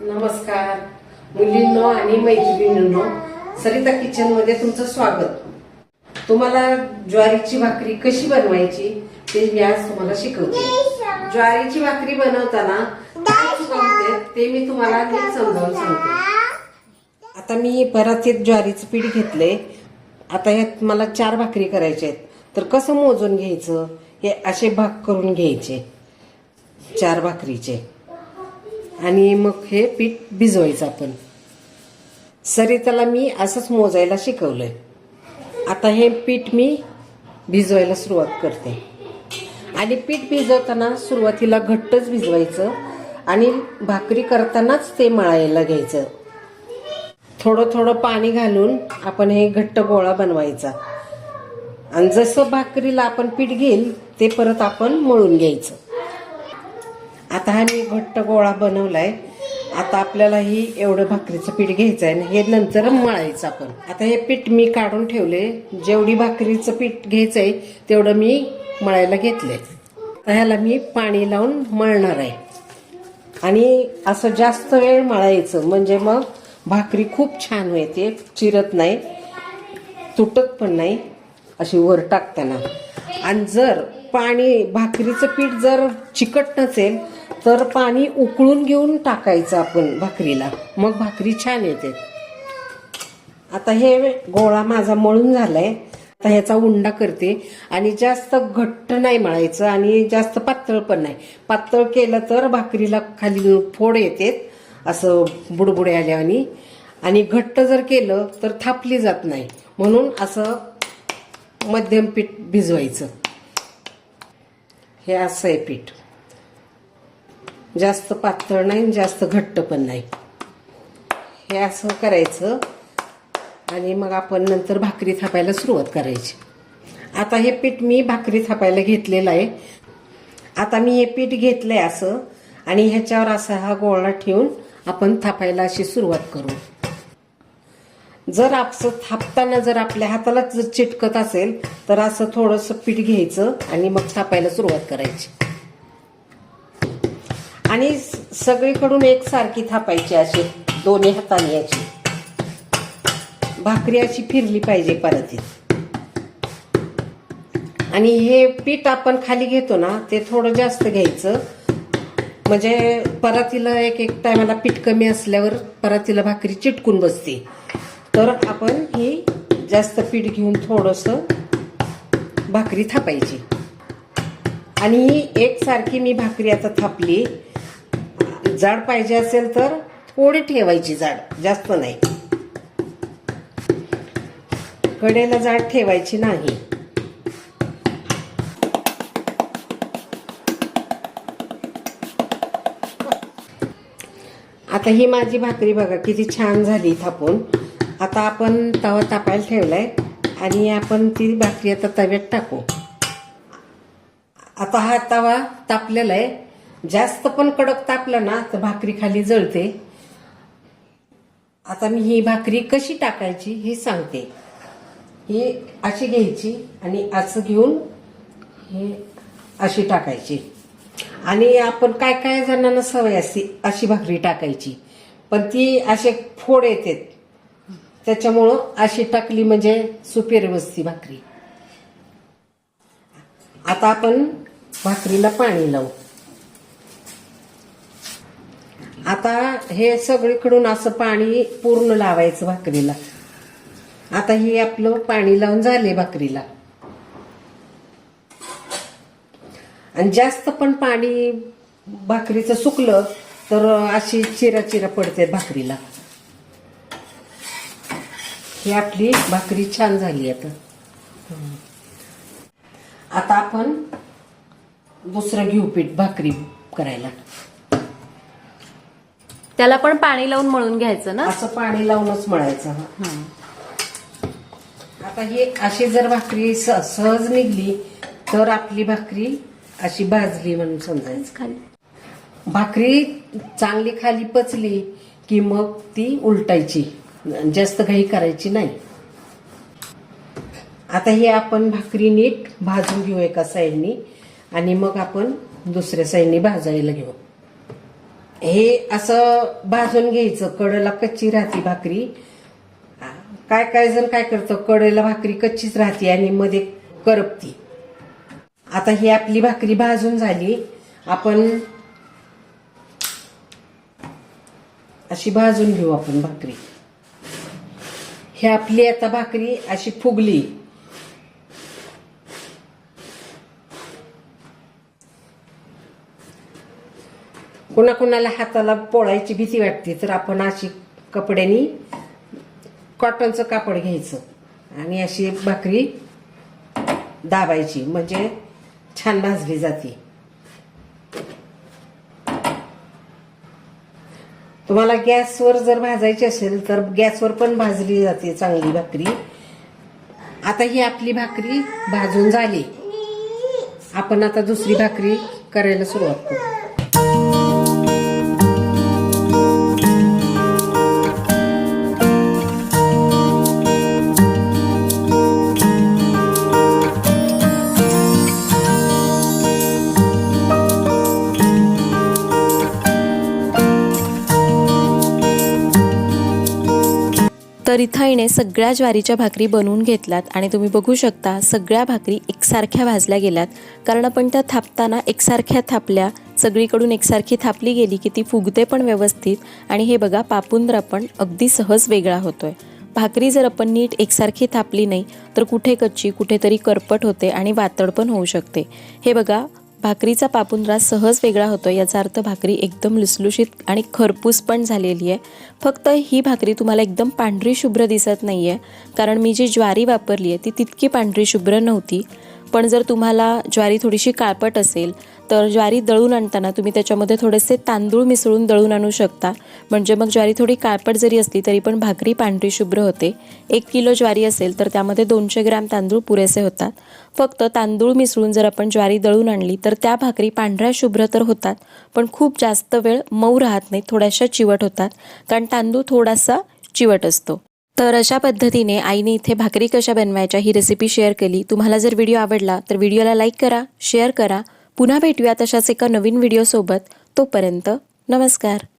नमस्कार मुलींनो आणि मैत्रिणींनो सरिता किचनमध्ये तुमचं स्वागत. तुम्हाला ज्वारीची भाकरी कशी बनवायची ते मी आज तुम्हाला शिकवते. ज्वारीची भाकरी बनवताना ते मी तुम्हाला नीट समजावून सांगते. आता मी परत एक ज्वारीचं पीठ घेतले आता यात मला चार भाकरी करायच्या आहेत. तर कसं मोजून घ्यायचं? हे असे भाग करून घ्यायचे. चार भाकरीचे. आणि मग हे पीठ भिजवायचं आपण. सरिताला मी असंच मोजायला शिकवलंय. आता हे पीठ मी भिजवायला सुरुवात करते. आणि पीठ भिजवताना सुरुवातीला घट्टच भिजवायचं आणि भाकरी करतानाच ते मळायला घ्यायचं. थोडं थोडं पाणी घालून आपण हे घट्ट गोळा बनवायचा. आणि जसं भाकरीला आपण पीठ घेईल ते परत आपण मळून घ्यायचं. आता हा मी घट्ट गोळा बनवलाय. आता आपल्याला ही एवढं भाकरीचं पीठ घ्यायचं आहे हे नंतर मळायचं आपण. आता हे पीठ मी काढून ठेवले. जेवढी भाकरीचं पीठ घ्यायचं आहे तेवढं मी मळायला घेतलंय. तर ह्याला मी पाणी लावून मळणार आहे. आणि असं जास्त वेळ मळायचं म्हणजे मग भाकरी खूप छान होते चिरत नाही तुटत पण नाही अशी वर टाकताना. आणि जर पाणी भाकरीचं पीठ जर चिकट नसेल तर पाणी उकळून घेऊन टाकायचं आपण भाकरीला. मग भाकरी छान येते. आता हे गोळा माझा मळून झालाय. आता ह्याचा उंडा करते. आणि जास्त घट्ट नाही मळायचं आणि जास्त पातळ पण नाही. पातळ केलं तर भाकरीला खाली फोड येते. असं बुडबुडे आल्यावानी. आणि घट्ट जर केलं तर थापली जात नाही. म्हणून असं मध्यम पीठ भिजवायचं. हे असं आहे पीठ. जास्त पातळ नाही जास्त घट्ट पण नाही. हे असं करायचं. आणि मग आपण नंतर भाकरी थापायला सुरुवात करायची. आता हे पीठ मी भाकरी थापायला घेतलेलं आहे. आता मी हे पीठ घेतलं आहे असं. आणि ह्याच्यावर असा हा गोळा ठेवून आपण थापायला अशी सुरुवात करू. जर असं थापताना जर आपल्या हाताला जर चिटकत असेल तर असं थोडंसं पीठ घ्यायचं आणि मग थापायला सुरुवात करायची. आणि सगळीकडून एकसारखी थापायची अशी दोन्ही हाताने याची. भाकरी अशी फिरली पाहिजे परत आणि हे पीठ आपण खाली घेतो ना ते थोडं जास्त घ्यायचं. म्हणजे परातीला एक एक टायमाला पीठ कमी असल्यावर परातीला भाकरी चिटकून बसते. तर आपण ही जास्त पीठ घेऊन थोडस भाकरी थापायची. आणि ही एकसारखी मी भाकरी आता थापली. जाड पाहिजे असेल तर थोडी ठेवायची जाड जास्त नाही. कडेला जाड ठेवायची नाही. आता ही माझी भाकरी बघा किती छान झाली थापून. आता आपण तवा तापायला ठेवलाय आणि आपण ती भाकरी आता तव्यात टाकू. आता हा तवा तापलेला आहे. जास्त पण कडक तापलं ना तर भाकरी खाली जळते. आता मी ही भाकरी कशी टाकायची हे सांगते. ही अशी घ्यायची आणि असं घेऊन हे अशी टाकायची. आणि आपण काय काय जणांना सवय असते अशी भाकरी टाकायची. पण ती असे फोड येते. त्याच्यामुळं अशी टाकली म्हणजे सुपेर बसती भाकरी. आता आपण भाकरीला पाणी लावू. आता हे सगळीकडून असं पाणी पूर्ण लावायचं भाकरीला. आता हे आपलं पाणी लावून झाले भाकरीला. आणि जास्त पण पाणी भाकरीचं सुकलं तर अशी चिरा चिरा पडते भाकरीला. ही आपली भाकरी छान झाली आता. आता आपण दुसरं घेऊ पीठ भाकरी करायला. त्याला पण पाणी लावून मळून घ्यायचं ना? असं पाणी लावूनच मळायचं हं. आता ही अशी जर भाकरी स- सहज निघली तर आपली भाकरी अशी भाजली म्हणून समजायचं. खाली. भाकरी चांगली खाली पचली की मग ती उलटायची. जास्त घाई करायची नाही. आता ही आपण भाकरी नीट भाजून घेऊ एका साईडनी आणि मग आपण दुसऱ्या साईडनी भाजायला घेऊ. हे असं भाजून घ्यायचं कडला कच्ची राहते भाकरी. काय काय जण काय करतं कडेला भाकरी कच्चीच राहते आणि मध्ये करपती. आता ही आपली भाकरी भाजून झाली. आपण अशी भाजून घेऊ आपण भाकरी. ही आपली आता भाकरी अशी फुगली. कुणाकुणाला हाताला पोळायची भीती वाटते तर आपण अशी कपड्यानी कॉटनचं कापड घ्यायचं. आणि अशी भाकरी दाबायची म्हणजे छान भाजली जाते. तुम्हाला गॅसवर जर भाजायची असेल तर गॅसवर पण भाजली जाते चांगली भाकरी. आता ही आपली भाकरी भाजून झाली. आपण आता दुसरी भाकरी करायला सुरुवात करू. तर सगळ्या ज्वारीच्या भाकरी बनवून घेतल्यात आणि तुम्ही बघू शकता सगळ्या भाकरी एकसारख्या भाजल्या गेल्यात. कारण आपण त्या थापताना एकसारख्या थापल्या सगळीकडून एकसारखी थापली गेली की ती फुगते पण व्यवस्थित आणि हे बघा पापुंद्रा पण अगदी सहज वेगळा होतोय. भाकरी जर आपण नीट एकसारखी थापली नाही तर कुठे कच्ची कुठेतरी करपट होते आणि वातड पण होऊ शकते. हे बघा भाकरीचा पापुंद्रा सहज वेगळा होतो याचा अर्थ भाकरी एकदम लुसलुशीत आणि खरपूस पण झालेली आहे. फक्त ही भाकरी तुम्हाला एकदम पांढरी शुभ्र दिसत नाही आहे कारण मी जी ज्वारी वापरली आहे ती तितकी पांढरी शुभ्र नव्हती. पण जर तुम्हाला ज्वारी थोडीशी काळपट असेल तर ज्वारी दळून आणताना तुम्ही त्याच्यामध्ये थोडेसे तांदूळ मिसळून दळून आणू शकता. म्हणजे मग ज्वारी थोडी काळपट जरी असली तरी पण भाकरी पांढरी शुभ्र होते. एक किलो ज्वारी असेल तर त्यामध्ये दोनशे ग्रॅम तांदूळ पुरेसे होतात. फक्त तांदूळ मिसळून जर आपण ज्वारी दळून आणली तर त्या भाकरी पांढऱ्या शुभ्र तर होतात पण खूप जास्त वेळ मऊ राहत नाही थोड्याशा चिवट होतात. कारण तांदूळ थोडासा चिवट असतो. तर अशा पद्धतीने आईने इथे भाकरी कशा बनवायच्या ही रेसिपी शेअर केली. तुम्हाला जर व्हिडिओ आवडला तर व्हिडिओला लाईक करा शेअर करा. पुन्हा भेटूया तशाच एका नवीन व्हिडिओसोबत तोपर्यंत नमस्कार.